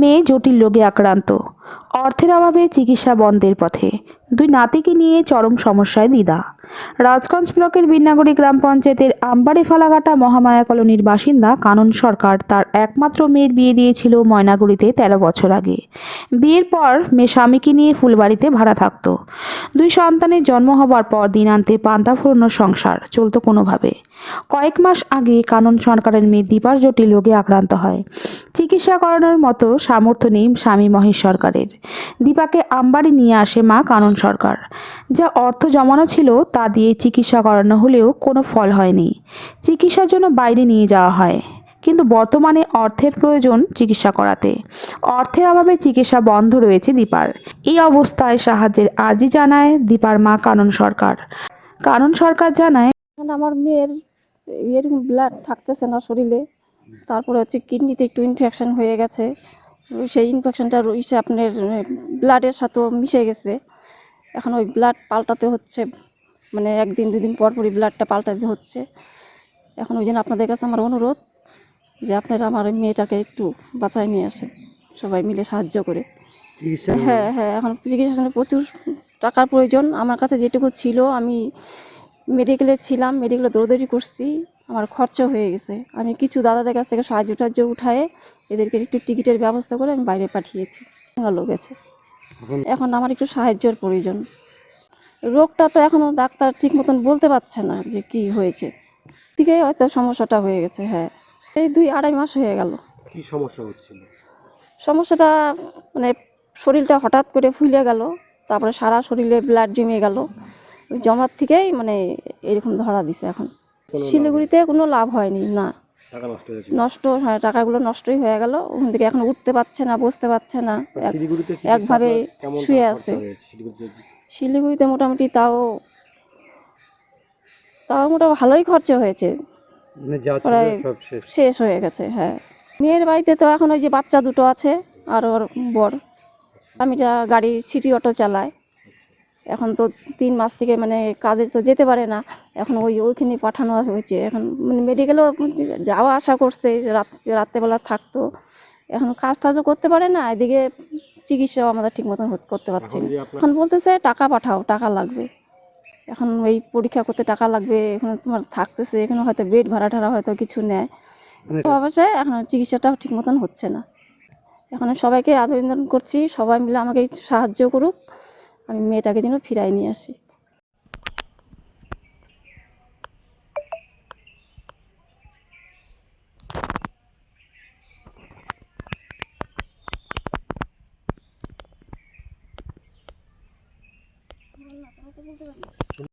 মেয়ে জটিল রোগে আক্রান্ত। অর্থের অভাবে চিকিৎসা বন্ধের পথে। দুই নাতিকে নিয়ে চরম সমস্যায় দিদা রাজগঞ্জ ব্লকের বিন্নাগুড়ি গ্রাম পঞ্চায়েতের আম্বারি ফালাঘাটা মহামায়া কলোনির বাসিন্দা কানন সরকার তার একমাত্র মেয়ের বিয়ে দিয়েছিল ময়নাগুড়িতে তেরো বছর আগে। বিয়ের পর মেয়ে স্বামীকে নিয়ে ফুলবাড়িতে ভাড়া থাকতো। দুই সন্তানের জন্ম হবার পর দিনান্তে পান্তা ফুরনো সংসার চলতো কোনোভাবে। কয়েক মাস আগে কানন সরকারের মেয়ে দীপার জটিল রোগে আক্রান্ত হয়। চিকিৎসা করানোর মতো সামর্থ্য নেই স্বামী মহেশ সরকারের। দীপাকে আমবাড়ি নিয়ে আসে মা কানন সরকার। যা অর্থ জমানো ছিল তা দিয়ে চিকিৎসা করানো হলেও কোনো ফল হয়নি। চিকিৎসার জন্য বাইরে নিয়ে যাওয়া হয়। কিন্তু বর্তমানে অর্থের প্রয়োজন চিকিৎসা করাতে। অর্থের অভাবে চিকিৎসা বন্ধ রয়েছে দীপার। এই অবস্থায় সাহায্যের আর্জি জানায় দীপার মা কানন সরকার। কানন সরকার জানায় আমার মেয়ের এরকম ব্লাড থাকতেছে না শরীরে। তারপরে হচ্ছে কিডনিতে একটু ইনফেকশন হয়ে গেছে। সেই ইনফেকশনটা রয়েছে আপনার ব্লাডের সাথেও মিশে গেছে। এখন ওই ব্লাড পাল্টাতে হচ্ছে মানে একদিন দুদিন পর পরই ব্লাডটা পাল্টাতে হচ্ছে। এখন ওই জন্য আপনাদের কাছে আমার অনুরোধ যে আপনারা আমার ওই মেয়েটাকে একটু বাঁচায় নিয়ে আসেন সবাই মিলে সাহায্য করে। হ্যাঁ হ্যাঁ এখন চিকিৎসা প্রচুর টাকার প্রয়োজন। আমার কাছে যেটুকু ছিল আমি মেডিকেলে ছিলাম মেডিকেলে দৌড়দৌড়ি করছি আমার খরচ হয়ে গেছে। আমি কিছু দাদাদের কাছ থেকে সাহায্য টাহায্য উঠায়ে এদেরকে একটু টিকিটের ব্যবস্থা করে আমি বাইরে পাঠিয়েছি। ভালো গেছে। এখন? আমার একটু সাহায্যের প্রয়োজন। রোগটা তো এখনও ডাক্তার ঠিক মতন বলতে পারছে না যে কি হয়েছে। থেকেই হয়তো সমস্যাটা হয়ে গেছে হ্যাঁ। এই দুই আড়াই মাস হয়ে গেল। কি সমস্যা হচ্ছিল? সমস্যাটা মানে শরীরটা হঠাৎ করে ফুলে গেল তারপরে সারা শরীরে ব্লাড জমে গেল। জমার থেকেই মানে এরকম ধরা দিছে এখন। শিলিগুড়িতে কোনো লাভ হয়নি না। নষ্ট হ্যাঁ টাকাগুলো নষ্টই হয়ে গেল। ওখান থেকে এখন উঠতে পারছে না বসতে পারছে না। এক- একভাবে শুয়ে আছে। শিলিগুড়িতে? মোটামুটি তাও তাও মোটামুটি ভালোই খরচা হয়েছে। প্রায় সব শেষ। হয়ে গেছে হ্যাঁ। মেয়ের বাড়িতে তো এখন ওই যে বাচ্চা দুটো আছে আর ওর বর। আমি যা গাড়ি সিটি অটো চালাই এখন তো তিন মাস থেকে মানে কাজে তো যেতে পারে না। এখন ওই ওইখানে পাঠানো হয়েছে। এখন মানে মেডিকেলও যাওয়া আসা করছে রাত রাত্রেবেলা থাকতো। এখন কাজ টাজও করতে পারে না এদিকে চিকিৎসাও আমাদের ঠিক মতন করতে পারছি না। এখন বলতেছে টাকা পাঠাও টাকা লাগবে। এখন ওই পরীক্ষা করতে টাকা লাগবে এখন তোমার থাকতেছে এখানে হয়তো বেড ভাড়া টাড়া হয়তো কিছু নেয়। মানে তো অবশ্যই এখন চিকিৎসাটাও ঠিক মতন হচ্ছে না। এখন সবাইকে আবেদন করছি সবাই মিলে আমাকে সাহায্য করুক আমি মেয়েটাকে যেন ফিরাই নিয়ে আসি।